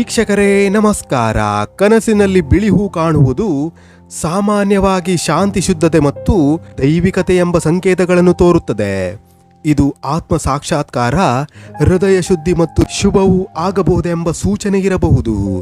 ವೀಕ್ಷಕರೇ, ನಮಸ್ಕಾರ. ಕನಸಿನಲ್ಲಿ ಬಿಳಿ ಹೂ ಕಾಣುವುದು ಸಾಮಾನ್ಯವಾಗಿ ಶಾಂತಿ ಶುದ್ಧತೆ ಮತ್ತು ದೈವಿಕತೆ ಎಂಬ ಸಂಕೇತಗಳನ್ನು ತೋರುತ್ತದೆ. ಇದು ಆತ್ಮ ಸಾಕ್ಷಾತ್ಕಾರ, ಹೃದಯ ಶುದ್ಧಿ ಮತ್ತು ಶುಭವು ಆಗಬಹುದೆಂಬ ಸೂಚನೆ ಇರಬಹುದು.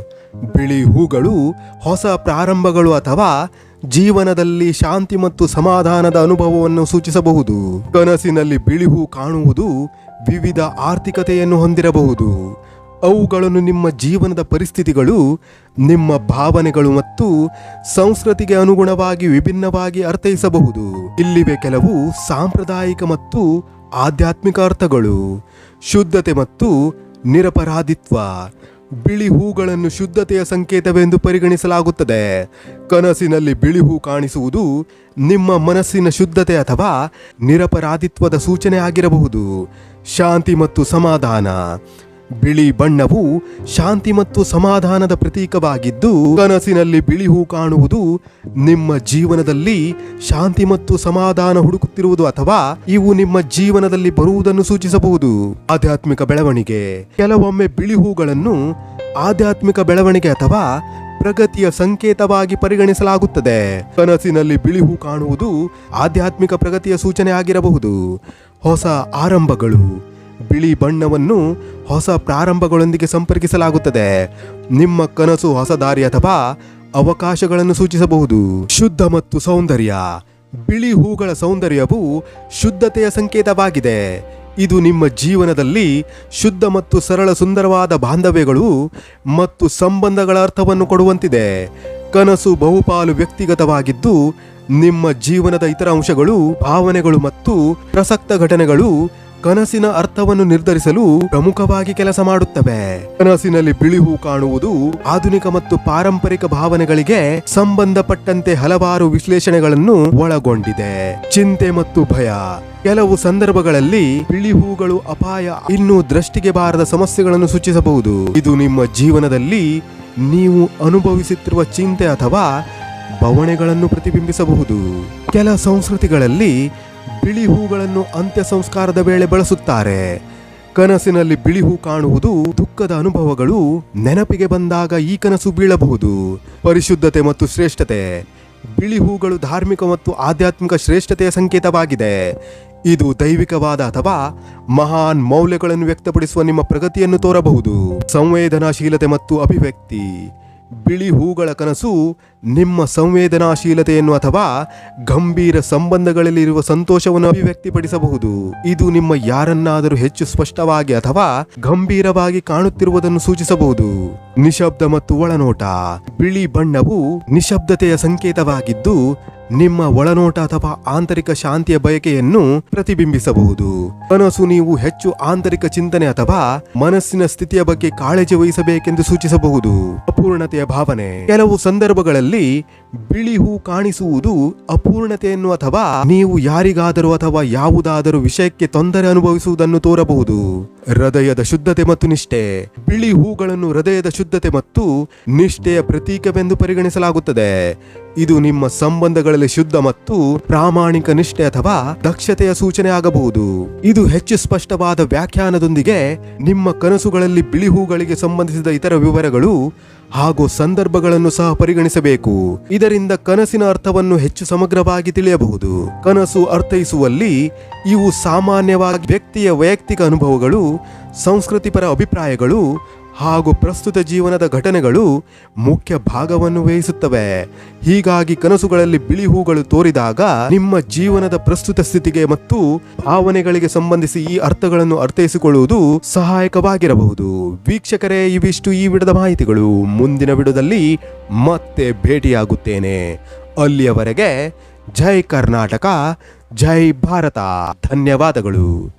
ಬಿಳಿ ಹೂಗಳು ಹೊಸ ಪ್ರಾರಂಭಗಳು ಅಥವಾ ಜೀವನದಲ್ಲಿ ಶಾಂತಿ ಮತ್ತು ಸಮಾಧಾನದ ಅನುಭವವನ್ನು ಸೂಚಿಸಬಹುದು. ಕನಸಿನಲ್ಲಿ ಬಿಳಿ ಹೂ ಕಾಣುವುದು ವಿವಿಧ ಆರ್ಥಿಕತೆಯನ್ನು ಹೊಂದಿರಬಹುದು. ಅವುಗಳನ್ನು ನಿಮ್ಮ ಜೀವನದ ಪರಿಸ್ಥಿತಿಗಳು, ನಿಮ್ಮ ಭಾವನೆಗಳು ಮತ್ತು ಸಂಸ್ಕೃತಿಗೆ ಅನುಗುಣವಾಗಿ ವಿಭಿನ್ನವಾಗಿ ಅರ್ಥೈಸಬಹುದು. ಇಲ್ಲಿವೆ ಕೆಲವು ಸಾಂಪ್ರದಾಯಿಕ ಮತ್ತು ಆಧ್ಯಾತ್ಮಿಕ ಅರ್ಥಗಳು. ಶುದ್ಧತೆ ಮತ್ತು ನಿರಪರಾಧಿತ್ವ. ಬಿಳಿ ಹೂಗಳನ್ನು ಶುದ್ಧತೆಯ ಸಂಕೇತವೆಂದು ಪರಿಗಣಿಸಲಾಗುತ್ತದೆ. ಕನಸಿನಲ್ಲಿ ಬಿಳಿ ಹೂ ಕಾಣಿಸುವುದು ನಿಮ್ಮ ಮನಸ್ಸಿನ ಶುದ್ಧತೆ ಅಥವಾ ನಿರಪರಾಧಿತ್ವದ ಸೂಚನೆ ಆಗಿರಬಹುದು. ಶಾಂತಿ ಮತ್ತು ಸಮಾಧಾನ. ಬಿಳಿ ಬಣ್ಣವು ಶಾಂತಿ ಮತ್ತು ಸಮಾಧಾನದ ಪ್ರತೀಕವಾಗಿದ್ದು, ಕನಸಿನಲ್ಲಿ ಬಿಳಿ ಹೂ ಕಾಣುವುದು ನಿಮ್ಮ ಜೀವನದಲ್ಲಿ ಶಾಂತಿ ಮತ್ತು ಸಮಾಧಾನ ಹುಡುಕುತ್ತಿರುವುದು ಅಥವಾ ಇವು ನಿಮ್ಮ ಜೀವನದಲ್ಲಿ ಬರುವುದನ್ನು ಸೂಚಿಸಬಹುದು. ಆಧ್ಯಾತ್ಮಿಕ ಬೆಳವಣಿಗೆ. ಕೆಲವೊಮ್ಮೆ ಬಿಳಿ ಹೂಗಳನ್ನು ಆಧ್ಯಾತ್ಮಿಕ ಬೆಳವಣಿಗೆ ಅಥವಾ ಪ್ರಗತಿಯ ಸಂಕೇತವಾಗಿ ಪರಿಗಣಿಸಲಾಗುತ್ತದೆ. ಕನಸಿನಲ್ಲಿ ಬಿಳಿ ಹೂ ಕಾಣುವುದು ಆಧ್ಯಾತ್ಮಿಕ ಪ್ರಗತಿಯ ಸೂಚನೆ ಆಗಿರಬಹುದು. ಹೊಸ ಆರಂಭಗಳು. ಬಿಳಿ ಬಣ್ಣವನ್ನು ಹೊಸ ಪ್ರಾರಂಭಗಳೊಂದಿಗೆ ಸಂಪರ್ಕಿಸಲಾಗುತ್ತದೆ. ನಿಮ್ಮ ಕನಸು ಹೊಸ ದಾರಿ ಅಥವಾ ಅವಕಾಶಗಳನ್ನು ಸೂಚಿಸಬಹುದು. ಶುದ್ಧ ಮತ್ತು ಸೌಂದರ್ಯ. ಬಿಳಿ ಹೂಗಳ ಸೌಂದರ್ಯವು ಶುದ್ಧತೆಯ ಸಂಕೇತವಾಗಿದೆ. ಇದು ನಿಮ್ಮ ಜೀವನದಲ್ಲಿ ಶುದ್ಧ ಮತ್ತು ಸರಳ ಸುಂದರವಾದ ಬಾಂಧವ್ಯಗಳು ಮತ್ತು ಸಂಬಂಧಗಳ ಅರ್ಥವನ್ನು ಕೊಡುವಂತಿದೆ. ಕನಸು ಬಹುಪಾಲು ವ್ಯಕ್ತಿಗತವಾಗಿದ್ದು, ನಿಮ್ಮ ಜೀವನದ ಇತರ ಅಂಶಗಳು, ಭಾವನೆಗಳು ಮತ್ತು ಪ್ರಸಕ್ತ ಘಟನೆಗಳು ಕನಸಿನ ಅರ್ಥವನ್ನು ನಿರ್ಧರಿಸಲು ಪ್ರಮುಖವಾಗಿ ಕೆಲಸ ಮಾಡುತ್ತವೆ. ಕನಸಿನಲ್ಲಿ ಬಿಳಿ ಹೂ ಕಾಣುವುದು ಆಧುನಿಕ ಮತ್ತು ಪಾರಂಪರಿಕ ಭಾವನೆಗಳಿಗೆ ಸಂಬಂಧಪಟ್ಟಂತೆ ಹಲವಾರು ವಿಶ್ಲೇಷಣೆಗಳನ್ನು ಒಳಗೊಂಡಿದೆ. ಚಿಂತೆ ಮತ್ತು ಭಯ. ಕೆಲವು ಸಂದರ್ಭಗಳಲ್ಲಿ ಬಿಳಿ ಹೂಗಳು ಅಪಾಯ, ಇನ್ನೂ ದೃಷ್ಟಿಗೆ ಬಾರದ ಸಮಸ್ಯೆಗಳನ್ನು ಸೂಚಿಸಬಹುದು. ಇದು ನಿಮ್ಮ ಜೀವನದಲ್ಲಿ ನೀವು ಅನುಭವಿಸುತ್ತಿರುವ ಚಿಂತೆ ಅಥವಾ ಬವಣೆಗಳನ್ನು ಪ್ರತಿಬಿಂಬಿಸಬಹುದು. ಕೆಲ ಸಂಸ್ಕೃತಿಗಳಲ್ಲಿ ಬಿಳಿ ಹೂಗಳನ್ನು ಅಂತ್ಯ ಸಂಸ್ಕಾರದ ವೇಳೆ ಬಳಸುತ್ತಾರೆ. ಕನಸಿನಲ್ಲಿ ಬಿಳಿ ಹೂ ಕಾಣುವುದು ದುಃಖದ ಅನುಭವಗಳು ನೆನಪಿಗೆ ಬಂದಾಗ ಈ ಕನಸು ಬೀಳಬಹುದು. ಪರಿಶುದ್ಧತೆ ಮತ್ತು ಶ್ರೇಷ್ಠತೆ. ಬಿಳಿ ಹೂಗಳು ಧಾರ್ಮಿಕ ಮತ್ತು ಆಧ್ಯಾತ್ಮಿಕ ಶ್ರೇಷ್ಠತೆಯ ಸಂಕೇತವಾಗಿದೆ. ಇದು ದೈವಿಕವಾದ ಅಥವಾ ಮಹಾನ್ ಮೌಲ್ಯಗಳನ್ನು ವ್ಯಕ್ತಪಡಿಸುವ ನಿಮ್ಮ ಪ್ರಗತಿಯನ್ನು ತೋರಬಹುದು. ಸಂವೇದನಾಶೀಲತೆ ಮತ್ತು ಅಭಿವ್ಯಕ್ತಿ. ಬಿಳಿ ಹೂಗಳ ಕನಸು ನಿಮ್ಮ ಸಂವೇದನಾಶೀಲತೆಯನ್ನು ಅಥವಾ ಗಂಭೀರ ಸಂಬಂಧಗಳಲ್ಲಿರುವ ಸಂತೋಷವನ್ನು ಅಭಿವ್ಯಕ್ತಿಪಡಿಸಬಹುದು. ಇದು ನಿಮ್ಮ ಯಾರನ್ನಾದರೂ ಹೆಚ್ಚು ಸ್ಪಷ್ಟವಾಗಿ ಅಥವಾ ಗಂಭೀರವಾಗಿ ಕಾಣುತ್ತಿರುವುದನ್ನು ಸೂಚಿಸಬಹುದು. ನಿಶಬ್ದ ಮತ್ತು ಒಳನೋಟ. ಬಿಳಿ ಬಣ್ಣವು ನಿಶಬ್ದತೆಯ ಸಂಕೇತವಾಗಿದ್ದು ನಿಮ್ಮ ಒಳನೋಟ ಅಥವಾ ಆಂತರಿಕ ಶಾಂತಿಯ ಬಯಕೆಯನ್ನು ಪ್ರತಿಬಿಂಬಿಸಬಹುದು. ಕನಸು ನೀವು ಹೆಚ್ಚು ಆಂತರಿಕ ಚಿಂತನೆ ಅಥವಾ ಮನಸ್ಸಿನ ಸ್ಥಿತಿಯ ಬಗ್ಗೆ ಕಾಳಜಿ ವಹಿಸಬೇಕೆಂದು ಸೂಚಿಸಬಹುದು. ಅಪೂರ್ಣತೆಯ ಭಾವನೆ. ಕೆಲವು ಸಂದರ್ಭಗಳಲ್ಲಿ ಬಿಳಿ ಹೂ ಕಾಣಿಸುವುದು ಅಪೂರ್ಣತೆಯನ್ನು ಅಥವಾ ನೀವು ಯಾರಿಗಾದರೂ ಅಥವಾ ಯಾವುದಾದರೂ ವಿಷಯಕ್ಕೆ ತೊಂದರೆ ಅನುಭವಿಸುವುದನ್ನು ತೋರಬಹುದು. ಹೃದಯದ ಶುದ್ಧತೆ ಮತ್ತು ನಿಷ್ಠೆ. ಬಿಳಿ ಹೂಗಳನ್ನು ಹೃದಯದ ಶುದ್ಧತೆ ಮತ್ತು ನಿಷ್ಠೆಯ ಪ್ರತೀಕವೆಂದು ಪರಿಗಣಿಸಲಾಗುತ್ತದೆ. ಇದು ನಿಮ್ಮ ಸಂಬಂಧಗಳಲ್ಲಿ ಶುದ್ಧ ಮತ್ತು ಪ್ರಾಮಾಣಿಕ ನಿಷ್ಠೆ ಅಥವಾ ದಕ್ಷತೆಯ ಸೂಚನೆ ಆಗಬಹುದು. ಇದು ಹೆಚ್ಚು ಸ್ಪಷ್ಟವಾದ ವ್ಯಾಖ್ಯಾನದೊಂದಿಗೆ ನಿಮ್ಮ ಕನಸುಗಳಲ್ಲಿ ಬಿಳಿ ಹೂಗಳಿಗೆ ಸಂಬಂಧಿಸಿದ ಇತರ ವಿವರಗಳು ಹಾಗೂ ಸಂದರ್ಭಗಳನ್ನು ಸಹ ಪರಿಗಣಿಸಬೇಕು. ಇದರಿಂದ ಕನಸಿನ ಅರ್ಥವನ್ನು ಹೆಚ್ಚು ಸಮಗ್ರವಾಗಿ ತಿಳಿಯಬಹುದು. ಕನಸು ಅರ್ಥೈಸುವಲ್ಲಿ ಇವು ಸಾಮಾನ್ಯವಾಗಿ ವ್ಯಕ್ತಿಯ ವೈಯಕ್ತಿಕ ಅನುಭವಗಳು, ಸಂಸ್ಕೃತಿಪರ ಅಭಿಪ್ರಾಯಗಳು ಹಾಗೂ ಪ್ರಸ್ತುತ ಜೀವನದ ಘಟನೆಗಳು ಮುಖ್ಯ ಭಾಗವನ್ನು ವಹಿಸುತ್ತವೆ. ಹೀಗಾಗಿ ಕನಸುಗಳಲ್ಲಿ ಬಿಳಿ ಹೂಗಳು ತೋರಿದಾಗ ನಿಮ್ಮ ಜೀವನದ ಪ್ರಸ್ತುತ ಸ್ಥಿತಿಗೆ ಮತ್ತು ಭಾವನೆಗಳಿಗೆ ಸಂಬಂಧಿಸಿ ಈ ಅರ್ಥಗಳನ್ನು ಅರ್ಥೈಸಿಕೊಳ್ಳುವುದು ಸಹಾಯಕವಾಗಿರಬಹುದು. ವೀಕ್ಷಕರೇ, ಇವಿಷ್ಟು ಈ ವಿಡದ ಮಾಹಿತಿಗಳು. ಮುಂದಿನ ವಿಡದಲ್ಲಿ ಮತ್ತೆ ಭೇಟಿಯಾಗುತ್ತೇನೆ. ಅಲ್ಲಿಯವರೆಗೆ ಜೈ ಕರ್ನಾಟಕ, ಜೈ ಭಾರತ. ಧನ್ಯವಾದಗಳು.